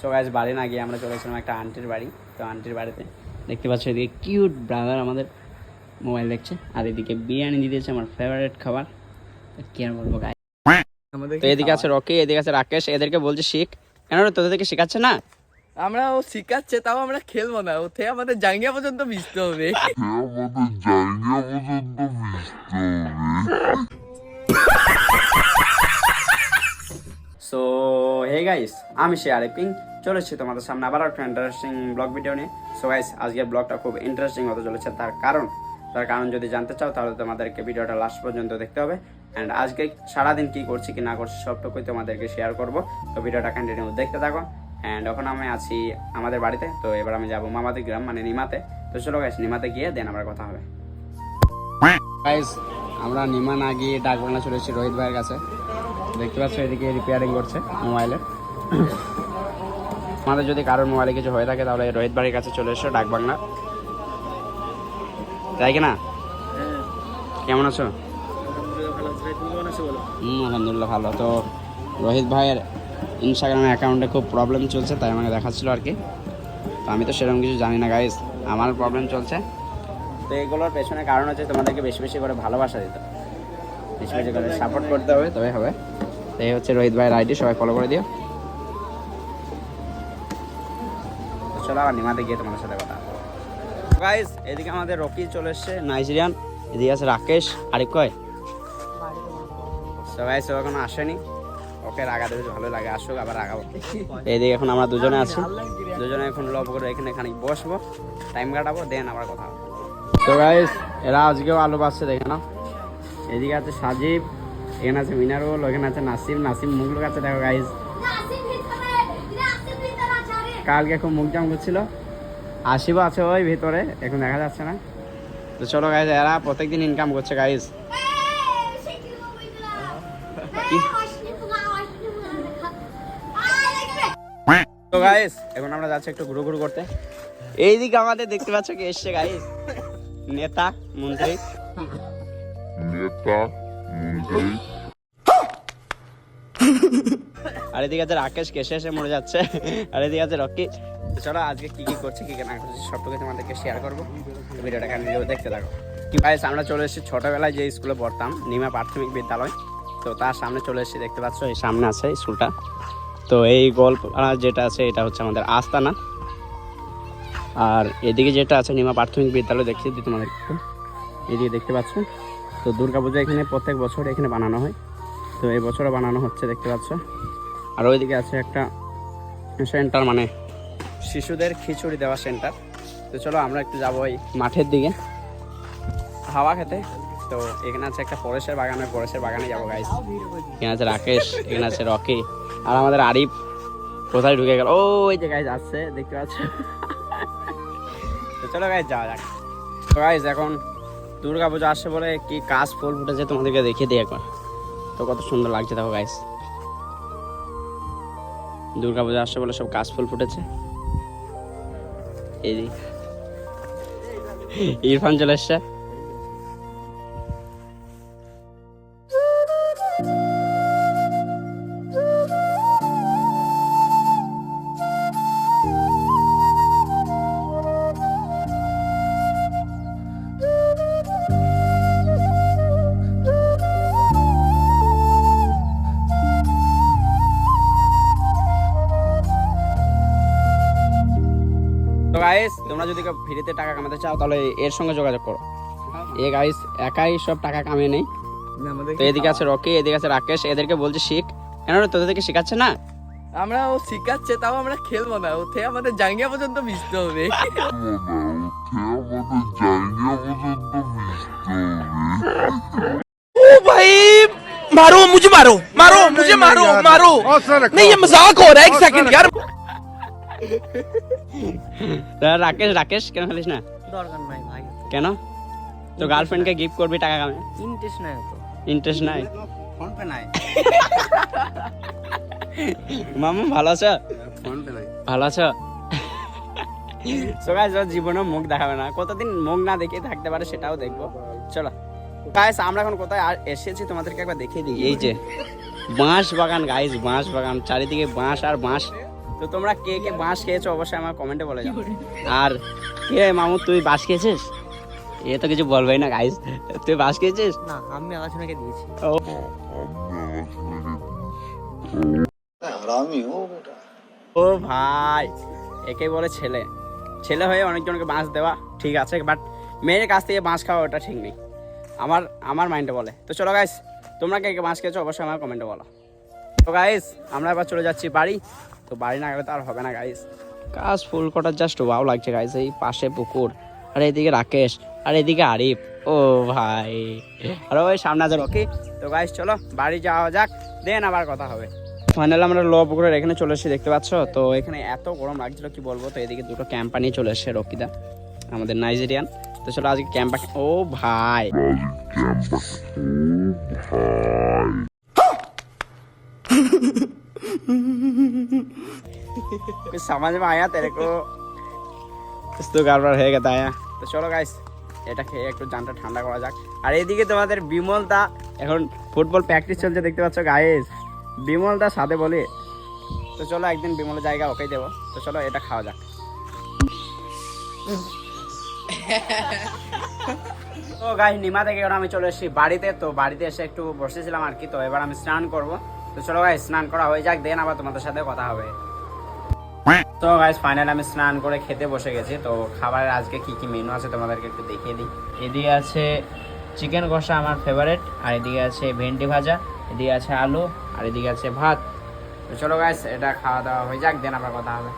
তো গাছ বাড়ি না গিয়ে আমরা চলেছিলাম একটা আন্টির বাড়ি। তো আন্টির বাড়িতে দেখতে পাচ্ছ এদিকে কিউট ব্রাদার আমাদের মোবাইল দেখছে। আর এদিকে বিরিয়ানি দিয়ে দিয়েছে আমার ফেভারিট খাবার। কি আর বলব গাই আমাদের তো এদিকে আছে রকি এদিকে আছে রাকেশ এদেরকে বলছে শিখ। কেন রে তোদের শেখাচ্ছে না? আমরা ও শিখাচ্ছে তাও আমরা খেলব না। ওতে আমাদের জাঙ্গিয়া পর্যন্ত মিশতে হবে। সো হে গাইস আমি শেয়ার পিং চলেছি তোমাদের সামনে আবার একটা ইন্টারেস্টিং ব্লগ ভিডিও নিয়ে। সো গাইস আজকের ব্লগটা খুব ইন্টারেস্টিং হতে চলেছে তার কারণ। তার কারণ যদি জানতে চাও, তাহলে তোমাদেরকে ভিডিওটা লাস্ট পর্যন্ত দেখতে হবে। অ্যান্ড আজকে সারাদিন কি করছি, কি না করছি, সবটুকুই তোমাদেরকে শেয়ার করব। তো ভিডিওটা কন্টিনিউ দেখতে থাকো। অ্যান্ড এখন আমি আছি আমাদের বাড়িতে। তো এবার আমি যাব মামাদের গ্রাম মানে নিমাতে। তো চলো গাইস নিমাতে গিয়ে দেন আমার কথা হবে। গাইস আমরা নিমা না গিয়ে ডাকবাংলা চলে এসেছি রোহিত ভাইয়ের কাছে। দেখতে পাচ্ছ, এদিকে রিপেয়ারিং করছে মোবাইলে আমাদের যদি কারোর মোবাইলে কিছু হয়ে থাকে, তাহলে রোহিত বাড়ির কাছে চলে এসো, ডাকবাংলা। তাই কি না কেমন আছো? হুম, আলহামদুলিল্লাহ ভালো। তো রোহিত ভাইয়ের ইনস্টাগ্রামে অ্যাকাউন্টে খুব প্রবলেম চলছে, তাই আমাকে দেখাচ্ছিল আর কি। তো আমি তো সেরকম কিছু জানি না গাইজ আমার প্রবলেম চলছে। তো এগুলোর পেছনে কারণ হচ্ছে তোমাদেরকে বেশি বেশি করে ভালোবাসা দিতে বেশি বেশি করে সাপোর্ট করতে হবে তবে হবে। এই হচ্ছে রোহিত ভাইয়ের আইডি, সবাই ফলো করে দিও। চলো নিমাতে গিয়ে সাথে কথা এদিকে আমাদের রকি চলে নাইজেরিয়ান, এদিকে আছে রাকেশ আসেনি। ওকে ভালো লাগে, আসুক, আবার এখন আমরা দুজনে দুজনে এখন করে এখানে খানিক বসবো টাইম কাটাবো দেন আবার কথা এরা আজকেও আলু পাচ্ছে দেখে না এদিকে আছে সাজিব এখানে আছে মিনারুল আছে নাসিম। নাসিম দেখো গাইস কালকে খুব করছিল। আসিবও আছে ওই ভিতরে, এখন দেখা যাচ্ছে না। তো চলো গাইজ এরা প্রত্যেকদিন ইনকাম করছে গাইজ এখন আমরা যাচ্ছি একটু ঘুরু ঘুরু করতে। এইদিকে আমাদের দেখতে পাচ্ছ কি এসছে গাইস নেতা, মন্ত্রী। নেতা। আর এদিকে আছে রাকেশ, কেসে এসে মরে যাচ্ছে। আর এদিকে আছে রকি। চলো আজকে কি কি করছে, কি না করছে সবটুকু তোমাদেরকে শেয়ার করব। ভিডিওটা কন্টিনিউ দেখতে থাকো। কি গাইস আমরা চলে এসেছি ছোটবেলায় যে স্কুলে পড়তাম, নিমা প্রাথমিক বিদ্যালয়। তো তার সামনে চলে এসেছি, দেখতে পাচ্ছ, এই সামনে আছে স্কুলটা তো এই গল্প যেটা আছে, এটা হচ্ছে আমাদের আস্তানা। আর এদিকে যেটা আছে, নিমা প্রাথমিক বিদ্যালয়, দেখিয়ে দিই এদিকে দেখতে পাচ্ছ তো দুর্গাপূজা এখানে প্রত্যেক বছর এখানে বানানো হয়। তো এই বছরও বানানো হচ্ছে, দেখতে পাচ্ছ। আর ওইদিকে আছে একটা সেন্টার মানে শিশুদের খিচুড়ি দেওয়া সেন্টার। তো চলো আমরা একটু যাব ওই মাঠের দিকে। হাওয়া খেতে। তো এখানে আছে একটা পরেশের বাগান পরেশের বাগানে যাব গাইস এখানে আছে রাকেশ, এখানে আছে রকি, আর আমাদের আরিফ কোথায় ঢুকে গেল? ও ওই যে গাইজ আসছে দেখতে পাচ্ছ। তো চলো গাইজ যাওয়া যাক। তো গাইজ এখন দুর্গা পুজো আসছে বলে কি কাজ ফুল ফুটেছে তোমাদেরকে দেখিয়ে দিই একবার। তো কত সুন্দর লাগছে, দেখো গাইস দুর্গাপূজা আসছে বলে সব কাজ ফুল ফুটেছে। এই ইরফান চলে এসছে। গাইস তোমরা যদি কেউ ফ্রিতে টাকা কামাতে চাও তাহলে এর সঙ্গে যোগাযোগ করো এ গাইস একাই সব টাকা কামিয়ে নেই আমাদের তো এদিকে আছে রকি এদিকে আছে রাকেশ এদেরকে বলছে শিখ কেন রে তোদের থেকে শেখাচ্ছে না আমরা ও শিখাচ্ছে তাও আমরা খেলবো না ওতে আমাদের জাঙ্গিয়া পর্যন্ত মিশতে হবে আমাদের জায়গা পর্যন্ত মিশতে হবে ओ भाई मारो मुझे मारो मारो मुझे मारो मारो नहीं ये मजाक हो रहा है एक सेकंड यार তা রাকেশ রাকেশ কেন খেলিস না? দরকার নাই ভাই। কেন? তো গার্লফ্রেন্ডকে গিফট করবি টাকা কামে? ইন্টারেস্ট নাই তো। ইন্টারেস্ট নাই? ফোন পে নাই। মামু ভালো আছো? ফোন পে নাই। ভালো আছো? সো গাইস জীবনে মুখ দেখাবে না। কতদিন মুখ না দেখে থাকতে পারে সেটাও দেখব। চলো। গাইস আমরা এখন কোথায়? আর এসেছি তোমাদেরকে একবার দেখিয়ে দিই। এই যে বাঁশ বাগান গাইস বাঁশ বাগান চারিদিকে বাঁশ আর বাঁশ। তো তোমরা কে কে বাঁশ খেয়েছো অবশ্যই আমার কমেন্টে বলে যাও। আর কে মামু তুই বাঁশ খেয়েছিস? এ তো কিছু বলবেই না গাইস তুই বাঁশ খেয়েছিস? না আমি আলোচনাকে দিয়েছি। ও। ও ভাই একে বলে ছেলে। ছেলে হয়ে অনেকজনকে বাঁশ দেওয়া ঠিক আছে বাট মেয়ের কাছ থেকে বাঁশ খাওয়া ওটা ঠিক নেই। আমার আমার মাইন্ডে বলে। তো চলো গাইস তোমরা কে কে বাঁশ খেয়েছো অবশ্যই আমার কমেন্টে বলো। তো গাইস আমরা এবার চলে যাচ্ছি বাড়ি। তো বাড়ি না গেলে তো আর হবে না গাইস কাজ ফুল কটার জাস্ট ওয়াও লাগছে গাইস এই পাশে পুকুর আর এদিকে রাকেশ আর এদিকে আরিফ। ও ভাই। আর ওই সামনে আছে রকি। তো গাইস চলো বাড়ি যাওয়া যাক দেন আবার কথা হবে। ফাইনাল আমরা লো পুকুরের এখানে চলে এসেছি দেখতে পাচ্ছ? তো এখানে এত গরম লাগছিল কি বলব? তো এদিকে দুটো ক্যাম্পা নিয়ে চলে এসেছে রকিদা আমাদের নাইজেরিয়ান তো চলো আজকে ক্যাম্পা ও ভাই। कुछ समझ में आया तेरे को कुछ तो गड़बड़ হয়ে গেছে আয়া তো চলো গাইস এটা খেয়ে একটু জানটা ঠান্ডা করা যাক আর এদিকে তোমাদের বিমল দা এখন ফুটবল প্র্যাকটিস চলছে দেখতে পাচ্ছ গাইস বিমল দা সাথে বলি তো চলো একদিন বিমলের জায়গা ওকেই দেবো তো চলো এটা খাওয়া যাক তো গাইস নিমা থেকে এবার আমি চলে এসেছি বাড়িতে তো বাড়িতে এসে একটু বসেছিলাম আর কি তো এবার আমি স্নান করব তো চলো গাইস স্নান করা হয়ে যাক দেন আবার তোমাদের সাথে কথা হবে। তো গাইস ফাইনাল আমি স্নান করে খেতে বসে গেছি তো খাবারের আজকে কি কি মেনু আছে তোমাদেরকে একটু দেখিয়ে দিই। এদিকে আছে চিকেন কষা আমার ফেভারিট আর এদিকে আছে ভেন্ডি ভাজা এদিকে আছে আলু আর এদিকে আছে ভাত। তো চলো গাইস এটা খাওয়া দাওয়া হয়ে যাক দেন আবার কথা হবে।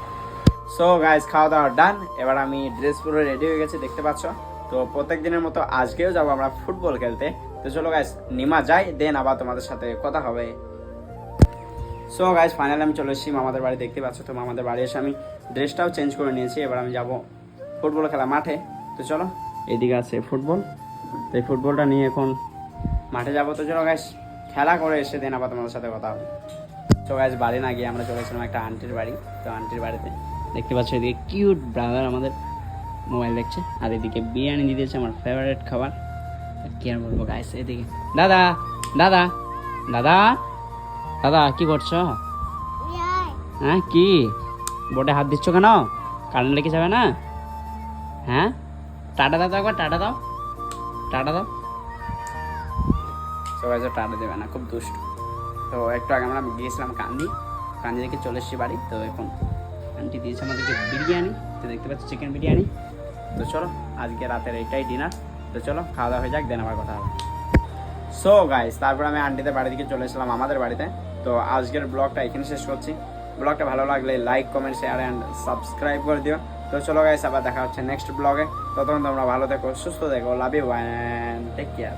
সো গাইস খাওয়া দাওয়া ডান এবার আমি ড্রেস পুরো রেডি হয়ে গেছি দেখতে পাচ্ছ? তো প্রত্যেক দিনের মতো আজকেও যাব আমরা ফুটবল খেলতে। তো চলো গাইস নিমা যাই দেন আবার তোমাদের সাথে কথা হবে। সো গাইস ফাইনাল আমি চলে এসেছি মামাদের বাড়ি, দেখতে পাচ্ছ তো? মামাদের বাড়ি এসে আমি ড্রেসটাও চেঞ্জ করে নিয়েছি। এবার আমি যাব ফুটবল খেলা মাঠে। তো চলো, এদিকে আছে ফুটবল। তো এই ফুটবলটা নিয়ে এখন মাঠে যাব। তো চলো গাইস খেলা করে এসে দেন আবার তোমাদের সাথে কথা হবে। তো গাইস বাড়ি না গিয়ে আমরা চলেছিলাম একটা আন্টির বাড়ি। তো আন্টির বাড়িতে দেখতে পাচ্ছ এদিকে কিউট ব্রাদার আমাদের মোবাইল দেখছে। আর এদিকে বিরিয়ানি দিয়ে দিয়েছে আমার ফেভারিট খাবার। কি আর বলব গাইস এদিকে। দাদা দাদা দাদা। দাদা, কি করছ? হ্যাঁ কি? বোর্ডে হাত দিচ্ছ কেন? কারেন্ট লেগে যাবে না? হ্যাঁ? টাটা দাও একবার, টাটা দাও। টাটা দাও। সবাই তো টাটা দেবে না, খুব দুষ্ট। তো একটু আগে আমরা গিয়েছিলাম কান্দি। কান্দি থেকে চলে এসেছি বাড়ি। তো এখন আন্টি দিয়েছে আমাদেরকে বিরিয়ানি। তো দেখতে পাচ্ছি চিকেন বিরিয়ানি। তো চলো, আজকে রাতের এইটাই ডিনার তো চলো, খাওয়া দাওয়া হয়ে যাক দেন আবার কথা হবে। সো গাইস তারপর আমি আন্টিদের বাড়ি থেকে চলে এসেছিলাম, আমাদের বাড়িতে। তো আজকের ব্লগটা এখানে শেষ করছি। ব্লগটা ভালো লাগলে like comment share and subscribe করে দিও। তো চলো গাইস আবার দেখা হচ্ছে নেক্সট ব্লগে ততক্ষণ তোমরা ভালো থেকো, সুস্থ থেকো love you and take care